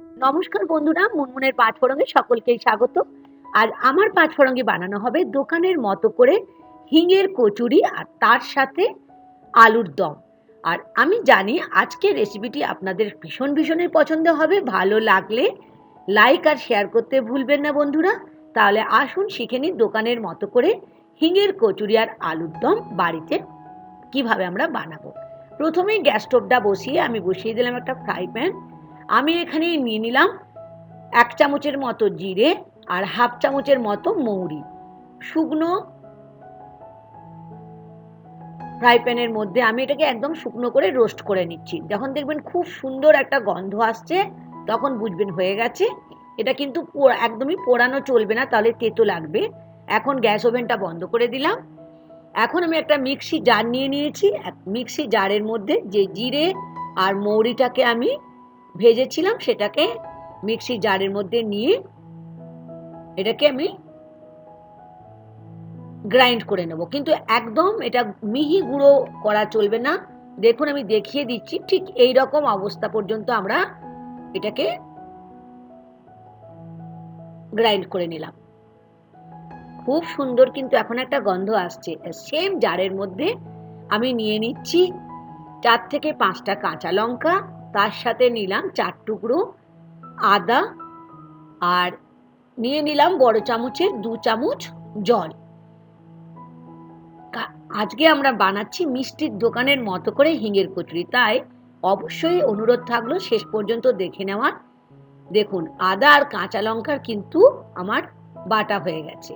নমস্কার বন্ধুরা, মুনমুনের পাঁচফোড়ঙে সকলকেই স্বাগত। আর আমার পাঁচফোড়ঙ্গে বানানো হবে দোকানের মতো করে হিঙের কচুরি আর তার সাথে আলুর দম। আর আমি জানি আজকের রেসিপিটি আপনাদের ভীষণ ভীষণই পছন্দ হবে, ভালো লাগলে লাইক আর শেয়ার করতে ভুলবেন না বন্ধুরা। তাহলে আসুন শিখে নিন দোকানের মতো করে হিঙের কচুরি আর আলুর দম বাড়িতে কীভাবে আমরা বানাবো। প্রথমেই গ্যাস স্টোভটা বসিয়ে আমি বসিয়ে দিলাম একটা ফ্রাই প্যান আমি এখানে নিয়ে নিলাম এক চামচের মতো জিরে আর হাফ চামচের মতো মৌরি। শুকনো ফ্রাই প্যানের মধ্যে আমি এটাকে একদম শুকনো করে রোস্ট করে নিচ্ছি। যখন দেখবেন খুব সুন্দর একটা গন্ধ আসছে, তখন বুঝবেন হয়ে গেছে। এটা কিন্তু একদমই পোড়ানো চলবে না, তাহলে তেতো লাগবে। এখন গ্যাস ওভেনটা বন্ধ করে দিলাম। এখন আমি একটা মিক্সি জার নিয়ে নিয়েছি। মিক্সি জারের মধ্যে যে জিরে আর মৌরিটাকে আমি ভেজেছিলাম সেটাকে মিক্সি জারের মধ্যে নিয়ে এটাকে আমি গ্রাইন্ড করে নেব। কিন্তু একদম এটা মিহি গুঁড়ো করা চলবে না। দেখুন, আমি দেখিয়ে দিচ্ছি, ঠিক এই রকম অবস্থা পর্যন্ত আমরা এটাকে গ্রাইন্ড করে নিলাম। খুব সুন্দর কিন্তু এখন একটা গন্ধ আসছে। সেম জারের মধ্যে আমি নিয়ে নিচ্ছি চার থেকে পাঁচটা কাঁচা লঙ্কা তার সাথে নিলাম চার টুকরো আদা আর নিয়ে নিলাম বড় চামচের দু চামচ জল। আজকে আমরা বানাচ্ছি মিষ্টির দোকানের মতো করে হিঙের কচুরি। তাই অবশ্যই অনুরোধ থাকল শেষ পর্যন্ত দেখে নেওয়ার। দেখুন, আদা আর কাঁচা লঙ্কার কিন্তু আমার বাটা হয়ে গেছে।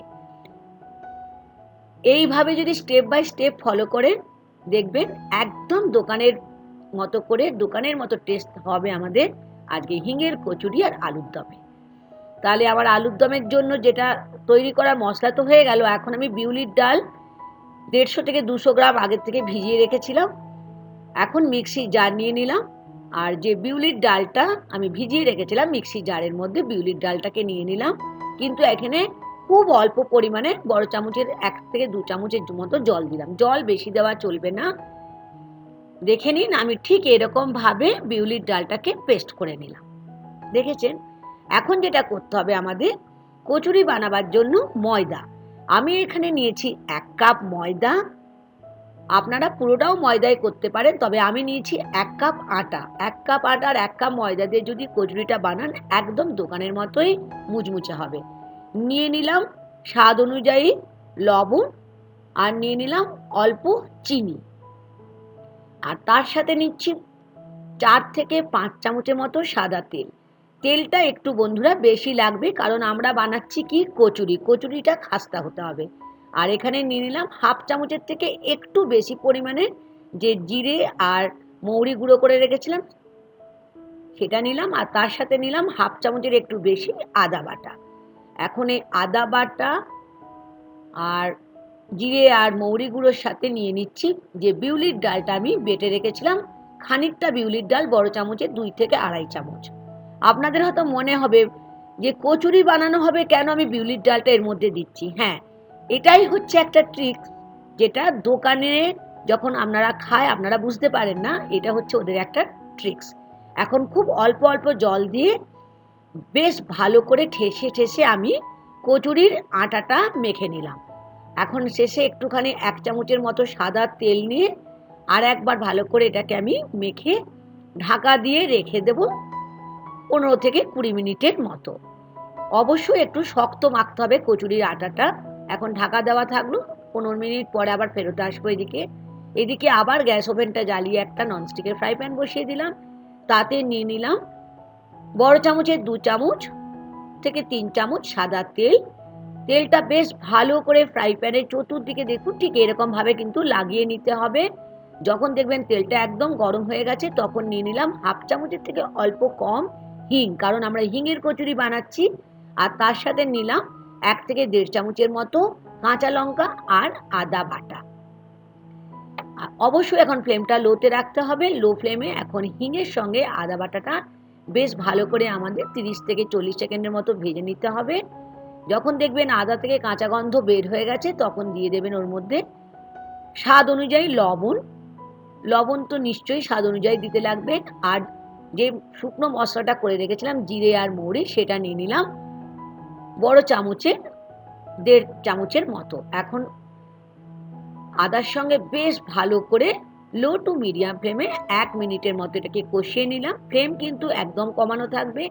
এইভাবে যদি স্টেপ বাই স্টেপ ফলো করে দেখবেন একদম দোকানের মতো করে দোকানের মতো টেস্ট হবে আমাদের আজকে হিঙের কচুরি আর আলুর দমে। তাহলে আবার আলুর দমের জন্য যেটা তৈরি করা মশলা তো হয়ে গেল, এখন আমি বিউলির ডাল দেড়শো থেকে দুশো গ্রাম আগের থেকে ভিজিয়ে রেখেছিলাম। এখন মিক্সি জার নিয়ে নিলাম আর যে বিউলির ডালটা আমি ভিজিয়ে রেখেছিলাম, মিক্সি জারের মধ্যে বিউলির ডালটাকে নিয়ে নিলাম। কিন্তু এখানে খুব অল্প পরিমাণে বড় চামচের, এক থেকে দু চামচের মতো জল দিলাম। জল বেশি দেওয়া চলবে না। দেখে নিন, আমি ঠিক এরকম ভাবে বিউলির ডালটাকে পেস্ট করে নিলাম। দেখেছেন? এখন যেটা করতে হবে আমাদের, কচুরি বানাবার জন্য ময়দা। আমি এখানে নিয়েছি এক কাপ ময়দা। আপনারা পুরোটাও ময়দায় করতে পারেন, তবে আমি নিয়েছি এক কাপ আটা। এক কাপ আটা আর এক কাপ ময়দা দিয়ে যদি কচুরিটা বানান, একদম দোকানের মতোই মুচমুচে হবে। নিয়ে নিলাম স্বাদ অনুযায়ী লবণ আর নিয়ে নিলাম অল্প চিনি। আর তার সাথে নিচ্ছি চার থেকে পাঁচ চামচের মতো সাদা তেল। তেলটা একটু বন্ধুরা বেশি লাগবে, কারণ আমরা বানাচ্ছি কি? কচুরি। কচুরিটা খাস্তা হতে হবে। আর এখানে নিয়ে নিলাম হাফ চামচের থেকে একটু বেশি পরিমাণে যে জিরে আর মৌরি গুঁড়ো করে রেখেছিলাম, সেটা নিলাম। আর তার সাথে নিলাম হাফ চামচের একটু বেশি আদা বাটা। এখন এই আদা বাটা আর জিরে আর মৌরি গুঁড়োর সাথে নিয়ে নিচ্ছি। যে বিউলির ডালটা আমি বেটে রেখেছিলাম, খানিকটা বিউলির ডাল বড় চামচে, দুই থেকে আড়াই চামচ। আপনাদের হয়তো মনে হবে যে কচুরি বানানো হবে কেন আমি বিউলির ডালটা এর মধ্যে দিচ্ছি? হ্যাঁ এটাই হচ্ছে একটা ট্রিক যেটা দোকানে যখন আপনারা খায়, আপনারা বুঝতে পারেন না, এটা হচ্ছে ওদের একটা ট্রিক্স এখন খুব অল্প অল্প জল দিয়ে বেশ ভালো করে ঠেসে ঠেসে আমি কচুরির আটাটা মেখে নিলাম। এখন শেষে একটুখানি এক চামচের মতো সাদা তেল নিয়ে আর একবার ভালো করে এটাকে আমি মেখে ঢাকা দিয়ে রেখে দেব পনেরো থেকে কুড়ি মিনিটের মতো। অবশ্যই একটু শক্ত মাখতে হবে কচুরির আটাটা। এখন ঢাকা দেওয়া থাকল, পনেরো মিনিট পরে আবার ফেরত আসব এদিকে। এদিকে আবার গ্যাস ওভেনটা জ্বালিয়ে একটা ননস্টিকের ফ্রাই প্যান বসিয়ে দিলাম। তাতে নিয়ে নিলাম বড় চামচের দু চামচ থেকে তিন চামচ সাদা তেল তেলটা বেশ ভালো করে ফ্রাই প্যানের চতুর্দিকে দেখুন ঠিক এরকম ভাবে কিন্তু লাগিয়ে নিতে হবে। যখন দেখবেন তেলটা একদম গরম হয়ে গেছে, তখন নিয়ে নিলাম হাফ চামচের থেকে অল্প কম হিং, কারণ আমরা হিঙের কচুরি বানাচ্ছি। আর তার সাথে নিলাম এক থেকে দেড় চামচের মতো কাঁচা লঙ্কা আর আদা বাটা। অবশ্যই এখন ফ্লেমটা লোতে রাখতে হবে। লো ফ্লেমে এখন হিঙের সঙ্গে আদা বাটাটা বেশ ভালো করে আমাদের তিরিশ থেকে চল্লিশ সেকেন্ডের মতো ভেজে নিতে হবে। যখন দেখবেন আদা থেকে কাঁচা গন্ধ বের হয়ে গেছে, তখন দিয়ে দেবেন ওর মধ্যে স্বাদ অনুযায়ী লবণ। লবণ তো নিশ্চয়ই স্বাদ অনুযায়ী দিতে লাগবে। আর যে শুকনো মশলাটা করে রেখেছিলাম, জিরে আর মৌরি, সেটা নিয়ে নিলাম বড় চামচে দেড় চামচের মতো। এখন আদার সঙ্গে বেশ ভালো করে লো টু মিডিয়াম ফ্লেমে এক মিনিটের মতো এটাকে কষিয়ে নিলাম। ফ্লেম কিন্তু একদম কমানো থাকবে।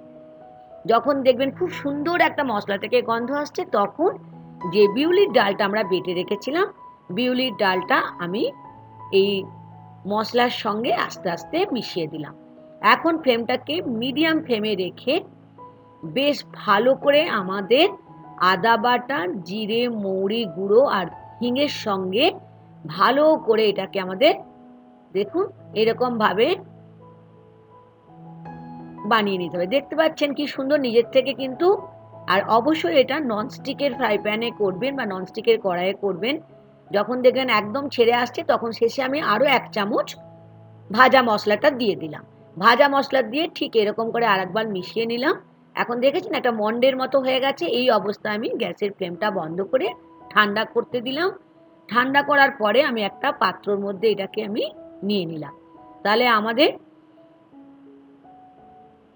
যখন দেখবেন খুব সুন্দর একটা মশলা থেকে গন্ধ আসছে, তখন যে বিউলির ডালটা আমরা বেটে রেখেছিলাম, বিউলির ডালটা আমি এই মশলার সঙ্গে আস্তে আস্তে মিশিয়ে দিলাম। এখন ফ্লেমটাকে মিডিয়াম ফ্লেমে রেখে বেশ ভালো করে আমাদের আদা বাটা, জিরে, মৌরি গুঁড়ো আর হিঙের সঙ্গে ভালো করে এটাকে আমাদের দেখুন এরকম ভাবে বানিয়ে নিতে হবে। দেখতে পাচ্ছেন কি সুন্দর, নিজের থেকে কিন্তু, আর অবশ্যই এটা ননস্টিকের ফ্রাই প্যানে করবেন বা ননস্টিকের কড়াইয়ে করবেন। যখন দেখবেন একদম ছেড়ে আসছে, তখন শেষে আমি আরও এক চামচ ভাজা মশলাটা দিয়ে দিলাম। ভাজা মশলা দিয়ে ঠিক এরকম করে আরেকবার মিশিয়ে নিলাম। এখন দেখেছেন একটা মন্ডের মতো হয়ে গেছে, এই অবস্থায় আমি গ্যাসের ফ্লেমটা বন্ধ করে ঠান্ডা করতে দিলাম। ঠান্ডা করার পরে আমি একটা পাত্রর মধ্যে এটাকে আমি নিয়ে নিলাম। তাহলে আমাদের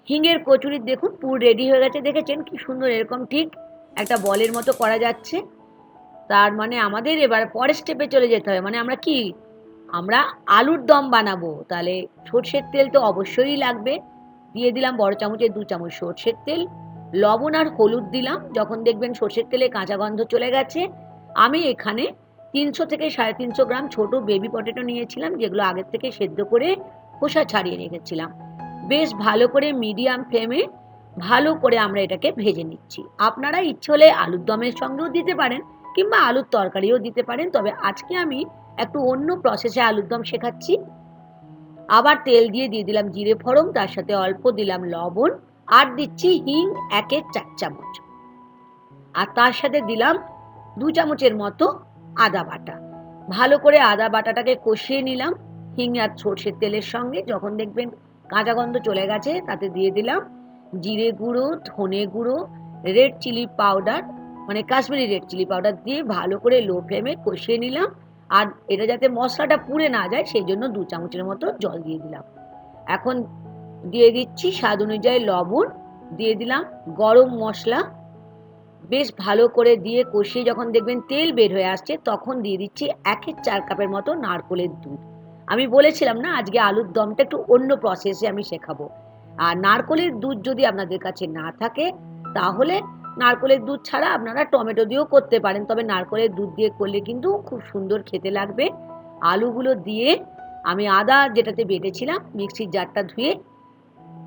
হিঙের কচুরি দেখুন, পুর রেডি হয়ে গেছে, দেখেছেন? কি সুন্দর, এরকম ঠিক একটা বলের মতো করা যাচ্ছে। তার মানে আমাদের এবার পরের স্টেপে চলে যেতে হবে। মানে আমরা কি? আমরা আলুর দম বানাবো। তাহলে সর্ষের তেল তো অবশ্যই লাগবে। দিয়ে দিলাম বড় চামচের দু চামচ সর্ষের তেল। লবণ আর হলুদ দিলাম। যখন দেখবেন সর্ষের তেলে কাঁচা গন্ধ চলে গেছে, আমি এখানে তিনশো থেকে সাড়ে তিনশো গ্রাম ছোট বেবি পটেটো নিয়েছিলাম, যেগুলো আগের থেকে সেদ্ধ করে খোসা ছাড়িয়ে রেখেছিলাম। বেশ ভালো করে মিডিয়াম ফ্লেমে ভালো করে আমরা এটাকে ভেজে নিচ্ছি। আপনারা ইচ্ছে হলে আলুর দমের সঙ্গেও দিতে পারেন কিংবা আলুর তরকারিও দিতে পারেন। তবে আজকে আমি একটু অন্য প্রসেসে আলুর দম শেখাচ্ছি। আবার তেল দিয়ে দিয়ে দিলাম জিরে ফোড়ন, তার সাথে অল্প দিলাম লবণ, আর দিচ্ছি হিং একের চার চামচ। আর তার সাথে দিলাম দু চামচের মতো আদা বাটা। ভালো করে আদা বাটাটাকে কষিয়ে নিলাম, হিং আর সর্ষের তেলের সঙ্গে। যখন দেখবেন কাঁচা গন্ধ চলে গেছে, তাতে দিয়ে দিলাম জিরে গুঁড়ো, ধনে গুঁড়ো রেড চিলি পাউডার মানে কাশ্মীরি রেড চিলি পাউডার দিয়ে ভালো করে লো ফ্লেমে কষিয়ে নিলাম। আর এটা যাতে মশলাটা পুড়ে না যায়, সেই জন্য দু চামচের মতো জল দিয়ে দিলাম। এখন দিয়ে দিচ্ছি স্বাদ অনুযায়ী লবণ, দিয়ে দিলাম গরম মশলা। বেশ ভালো করে দিয়ে কষিয়ে যখন দেখবেন তেল বের হয়ে আসছে, তখন দিয়ে দিচ্ছি একের চার কাপের মতো নারকোলের দুধ। আমি বলেছিলাম না, আজকে আলুর দমটা একটু অন্য প্রসেসে আমি শেখাবো। আর নারকোলের দুধ যদি আপনাদের কাছে না থাকে, তাহলে নারকোলের দুধ ছাড়া আপনারা টমেটো দিয়েও করতে পারেন। তবে নারকোলের দুধ দিয়ে করলে কিন্তু খুব সুন্দর খেতে লাগবে। আলুগুলো দিয়ে আমি আদা যেটাতে বেটেছিলাম, মিক্সির জারটা ধুয়ে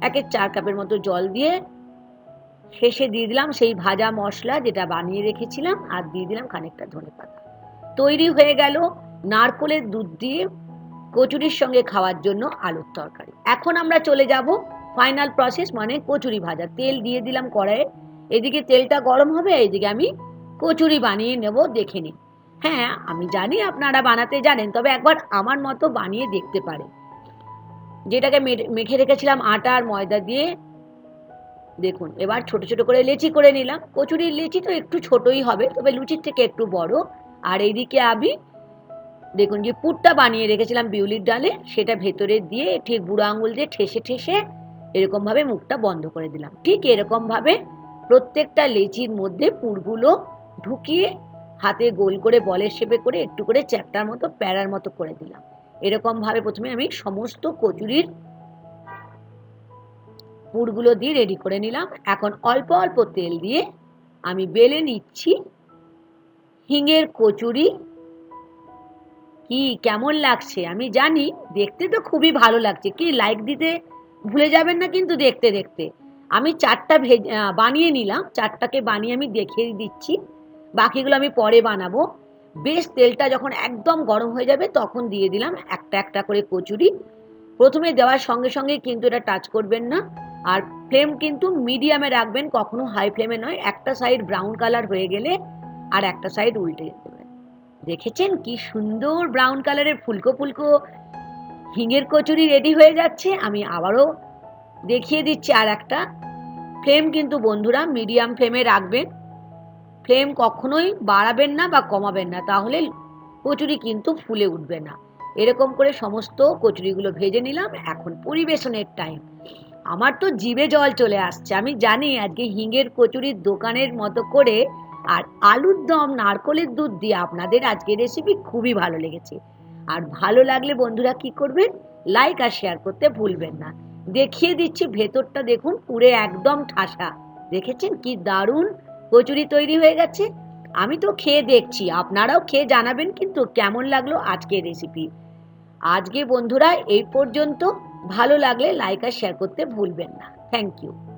একের চার কাপের মতো জল দিয়ে শেষে দিয়ে দিলাম সেই ভাজা মশলা যেটা বানিয়ে রেখেছিলাম, আর দিয়ে দিলাম খানিকটা ধনে পাতা তৈরি হয়ে গেল নারকোলের দুধ দিয়ে কচুরির সঙ্গে খাওয়ার জন্য আলুর তরকারি। এখন আমরা চলে যাব ফাইনাল প্রসেস মানে কচুরি ভাজা। তেল দিয়ে দিলাম কড়াইয়ে। এদিকে তেলটা গরম হবে, এদিকে আমি কচুরি বানিয়ে নেব দেখে নিন হ্যাঁ আমি জানি আপনারা বানাতে জানেন, তবে একবার আমার মতো বানিয়ে দেখতে পারে যেটাকে মেখে রেখেছিলাম আটা আর ময়দা দিয়ে। দেখুন, এবার ছোট ছোট করে লেচি করে নিলাম। কচুরির লেচি তো একটু ছোটই হবে, তবে লুচির থেকে একটু বড়। আর এইদিকে আমি দেখুন, যে পুরটা বানিয়ে রেখেছিলাম বিউলির ডালে, সেটা ভেতরে দিয়ে ঠিক বুড়ো আঙুল দিয়ে ঠেসে ঠেসে এরকমভাবে মুখটা বন্ধ করে দিলাম। ঠিক এরকমভাবে প্রত্যেকটা লেচির মধ্যে পুরগুলো ঢুকিয়ে হাতে গোল করে বলের শেপে করে একটু করে চ্যাপটার মতো, প্যারার মতো করে দিলাম। এরকমভাবে প্রথমে আমি সমস্ত কচুরির পুরগুলো দিয়ে রেডি করে নিলাম। এখন অল্প অল্প তেল দিয়ে আমি বেলে নিচ্ছি হিঙের কচুরি কি কেমন লাগছে? আমি জানি, দেখতে তো খুবই ভালো লাগছে। কি লাইক দিতে ভুলে যাবেন না কিন্তু দেখতে দেখতে। আমি চারটা ভেজ বানিয়ে নিলাম। চারটাকে বানিয়ে আমি দেখিয়ে দিচ্ছি। বাকিগুলো আমি পরে বানাবো। বেশ, তেলটা যখন একদম গরম হয়ে যাবে, তখন দিয়ে দিলাম একটা একটা করে কচুরি। প্রথমে দেওয়ার সঙ্গে সঙ্গে কিন্তু এটা টাচ করবেন না। আর ফ্লেম কিন্তু মিডিয়ামে রাখবেন, কখনো হাই ফ্লেমে নয়। একটা সাইড ব্রাউন কালার হয়ে গেলে আর একটা সাইড উল্টে। দেবেন দেখেছেন কি সুন্দর ব্রাউন কালারের ফুলকো ফুলকো? হিঙের কচুরি রেডি হয়ে যাচ্ছে, আমি আবারও দেখিয়ে দিচ্ছি আর একটা। ফ্লেম কিন্তু বন্ধুরা মিডিয়াম ফ্লেমে রাখবেন। ফ্লেম কখনোই বাড়াবেন না বা কমাবেন না, তাহলে কচুরি কিন্তু ফুলে উঠবে না। এরকম করে সমস্ত কচুরিগুলো ভেজে নিলাম, এখন পরিবেশনের টাইম আমার তো জিভে জল চলে আসছে, আমি জানি আজকে হিঙের কচুরির দোকানের মতো করে আর আলুর দম, নারকলের দুধ দিয়ে আপনাদের আজকের রেসিপি খুবই ভালো লেগেছে। আর ভালো লাগলে বন্ধুরা কি করবেন? লাইক আর শেয়ার করতে ভুলবেন না। দেখিয়ে দিচ্ছি ভেতরটা দেখুন, পুরে একদম ঠাসা। দেখেছেন কি দারুণ কচুরি তৈরি হয়ে গেছে? আমি তো খেয়ে দেখছি, আপনারাও খেয়ে জানাবেন কিন্তু কেমন লাগল আজকের রেসিপি আজকে বন্ধুরা এই পর্যন্ত, ভালো লাগলে লাইক আর শেয়ার করতে ভুলবেন না। Thank you